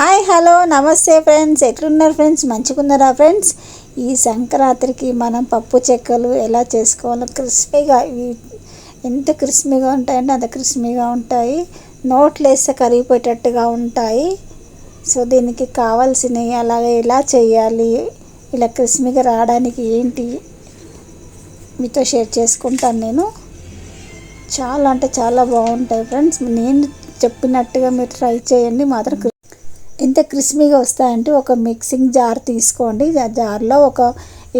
Hi hello నమస్తే friends. ఎట్లున్నారు friends? మంచిగున్నారా ఫ్రెండ్స్? ఈ సంక్రాంతికి మనం పప్పు చెక్కలు ఎలా చేసుకోవాలో క్రిస్పీగా ఇవి ఎంత క్రిస్పీగా ఉంటాయంటే అంత క్రిస్పీగా ఉంటాయి. నోట్లు వేస్తే కరిగిపోయేటట్టుగా ఉంటాయి. సో దీనికి కావాల్సినవి అలాగే ఎలా చేయాలి ఇలా క్రిస్పీగా రావడానికి ఏంటి మీతో షేర్ చేసుకుంటాను నేను. చాలా అంటే చాలా బాగుంటాయి ఫ్రెండ్స్. నేను చెప్పినట్టుగా మీరు ట్రై చేయండి మాత్రం ఎంత క్రిస్పీగా వస్తాయంటే ఒక మిక్సింగ్ జార్ తీసుకోండి. ఆ జార్లో ఒక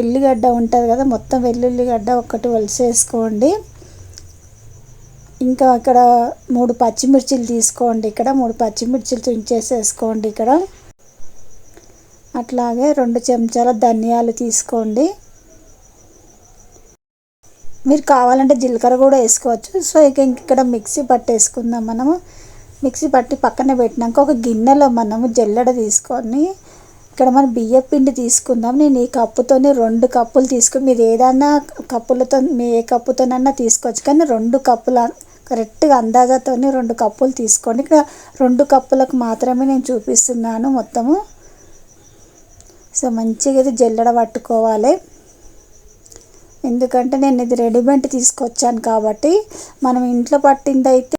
ఎల్లిగడ్డ ఉంటుంది కదా మొత్తం వెల్లుల్లిగడ్డ ఒకటి వలిసేసుకోండి. ఇంకా ఇక్కడ మూడు పచ్చిమిర్చిలు తీసుకోండి. ఇక్కడ మూడు పచ్చిమిర్చిలు తుంచేసేసుకోండి ఇక్కడ. అట్లాగే రెండు చెంచాల ధనియాలు తీసుకోండి. మీరు కావాలంటే జీలకర్ర కూడా వేసుకోవచ్చు. సో ఇక ఇక్కడ మిక్సీ పట్టేసుకుందాం మనము. మిక్సీ పట్టి పక్కన పెట్టినాక ఒక గిన్నెలో మనము జల్లెడ తీసుకొని ఇక్కడ మనం బియ్య పిండి తీసుకుందాం. నేను ఈ కప్పుతోని రెండు కప్పులు తీసుకుని మీరు ఏదైనా కప్పులతో మీ ఏ కప్పుతోనన్నా తీసుకోవచ్చు. కానీ రెండు కప్పుల కరెక్ట్గా అందాజాతోనే రెండు కప్పులు తీసుకోండి. ఇక్కడ రెండు కప్పులకు మాత్రమే నేను చూపిస్తున్నాను మొత్తము. సో మంచిగా ఇది జల్లెడ పట్టుకోవాలి. ఎందుకంటే నేను ఇది రెడీమేడ్ తీసుకొచ్చాను కాబట్టి మనం ఇంట్లో పట్టిందైతే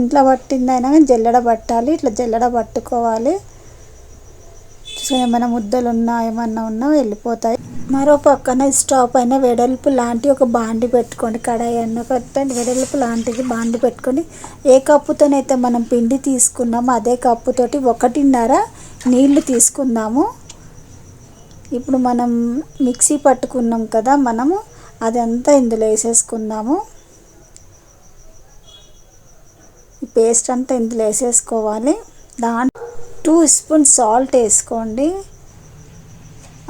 ఇంట్లో పట్టిందైనా కానీ జల్లెడ పట్టాలి ఇట్లా జల్లెడ పట్టుకోవాలి. సో ఏమైనా ముద్దలు ఉన్నా ఏమన్నా ఉన్నా వెళ్ళిపోతాయి. మరో పక్కన స్టవ్ పైన వెడల్పు లాంటి ఒక బాండి పెట్టుకోండి. కడాయి అన్న వెడల్పు లాంటిది బాండి పెట్టుకొని ఏ కప్పుతోనైతే మనం పిండి తీసుకున్నామో అదే కప్పుతోటి ఒకటిన్నర నీళ్ళు తీసుకుందాము. ఇప్పుడు మనం మిక్సీ పట్టుకున్నాం కదా మనము అదంతా ఇందులో వేసేసుకుందాము ఈ పేస్ట్ అంతా ఇందులో వేసేసుకోవాలి. దాని టూ స్పూన్ సాల్ట్ వేసుకోండి.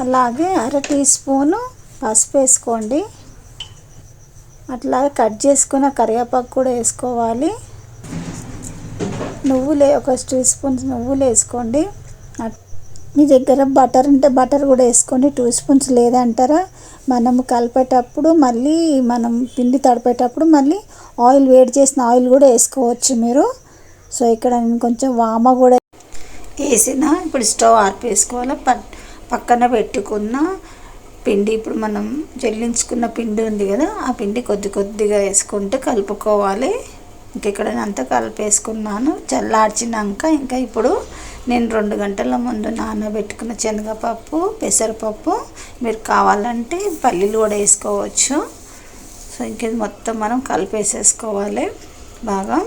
అలాగే అర టీ స్పూను పసుపు వేసుకోండి. అట్లాగే కట్ చేసుకున్న కరివేపాకు కూడా వేసుకోవాలి. నువ్వులే ఒక టీ స్పూన్స్ నువ్వులు వేసుకోండి. మీ దగ్గర బటర్ ఉంటే బటర్ కూడా వేసుకోండి. టూ స్పూన్స్ లేదంటారా? మనం కలిపేటప్పుడు మళ్ళీ మనం పిండి తడిపేటప్పుడు మళ్ళీ ఆయిల్ వేడి చేసిన ఆయిల్ కూడా వేసుకోవచ్చు మీరు. సో ఇక్కడ నేను కొంచెం వామ కూడా వేసిన ఇప్పుడు స్టవ్ ఆర్పేసుకోవాలి పక్కన పెట్టుకున్న పిండి ఇప్పుడు మనం జల్లించుకున్న పిండి ఉంది కదా ఆ పిండి కొద్ది కొద్దిగా వేసుకుంటూ కలుపుకోవాలి. ఇంక ఇక్కడ అంతా కలిపేసుకున్నాను. చల్లార్చినాక ఇంకా ఇప్పుడు నేను రెండు గంటల ముందు నానబెట్టుకున్న శనగపప్పు పెసరపప్పు మీరు కావాలంటే పల్లీలు కూడా వేసుకోవచ్చు. సో ఇంక ఇది మొత్తం మనం కలిపేసేసుకోవాలి బాగా.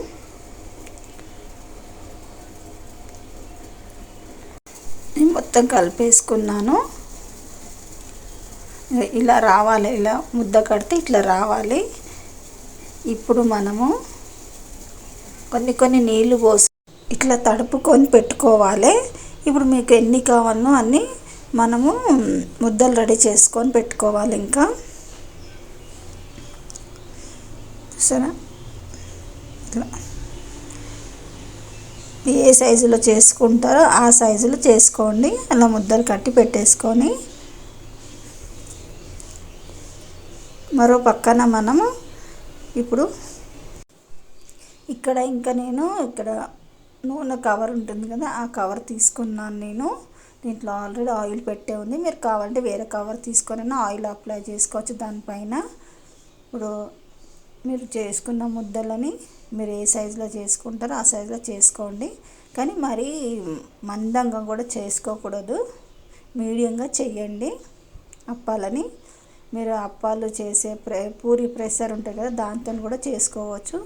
నేను మొత్తం కలిపేసుకున్నాను. ఇలా రావాలి ఇలా ముద్ద కడితే ఇట్లా రావాలి. ఇప్పుడు మనము కొన్ని కొన్ని నీళ్ళు పోసి ఇట్లా తడుపుకొని పెట్టుకోవాలి. ఇప్పుడు మీకు ఎన్ని కావాలనో అన్ని మనము ముద్దలు రెడీ చేసుకొని పెట్టుకోవాలి ఇంకా. సరే ఇట్లా. ఏ సైజులో చేసుకుంటారో ఆ సైజులో చేసుకోండి. అలా ముద్దలు కట్టి పెట్టేసుకొని. మరో పక్కన మనము ఇప్పుడు ఇక్కడ ఇంకా నేను ఇక్కడ నూనె కవర్ ఉంటుంది కదా ఆ కవర్ తీసుకున్నాను నేను. దీంట్లో ఆల్రెడీ ఆయిల్ పెట్టే ఉంది. మీరు కావాలంటే వేరే కవర్ తీసుకొని ఆయిల్ అప్లై చేసుకోవచ్చు దానిపైన. ఇప్పుడు మీరు చేసుకున్న ముద్దలని మీరు ఏ సైజులో చేసుకుంటారో ఆ సైజులో చేసుకోండి. కానీ మరీ మందంగా కూడా చేసుకోకూడదు. మీడియంగా చెయ్యండి అప్పాలని. మీరు అప్పాలు చేసే ప్రె పూరి ప్రెషర్ ఉంటుంది కదా దాంతో కూడా చేసుకోవచ్చు.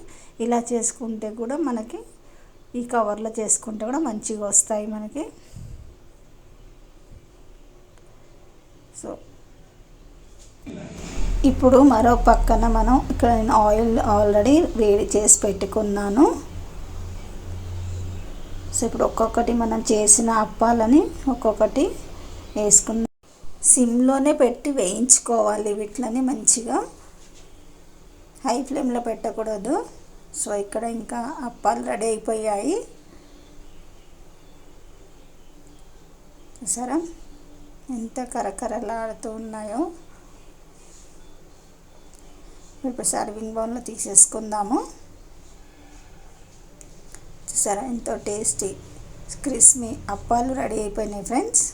ఇలా చేసుకుంటే కూడా మనకి ఈ కవర్లో చేసుకుంటే కూడా మంచిగా వస్తాయి మనకి. సో ఇప్పుడు మరో పక్కన మనం ఇక్కడ నేను ఆయిల్ ఆల్రెడీ వేడి చేసి పెట్టుకున్నాను. సో ఇప్పుడు ఒక్కొక్కటి మనం చేసిన అప్పాలని ఒక్కొక్కటి వేసుకున్నాం సిమ్లోనే పెట్టి వేయించుకోవాలి వీటిని మంచిగా. హై ఫ్లేమ్లో పెట్టకూడదు. సో ఇక్కడ ఇంకా అప్పాలు రెడీ అయిపోయాయి. చూసారా? ఎంత కరకరలాడుతూ ఉన్నాయో. ఇప్పుడు సర్వింగ్ బౌల్లో తీసేసుకుందాము. చూసారా? ఎంతో టేస్టీ క్రిస్మీ అప్పాలు రెడీ అయిపోయినాయి ఫ్రెండ్స్.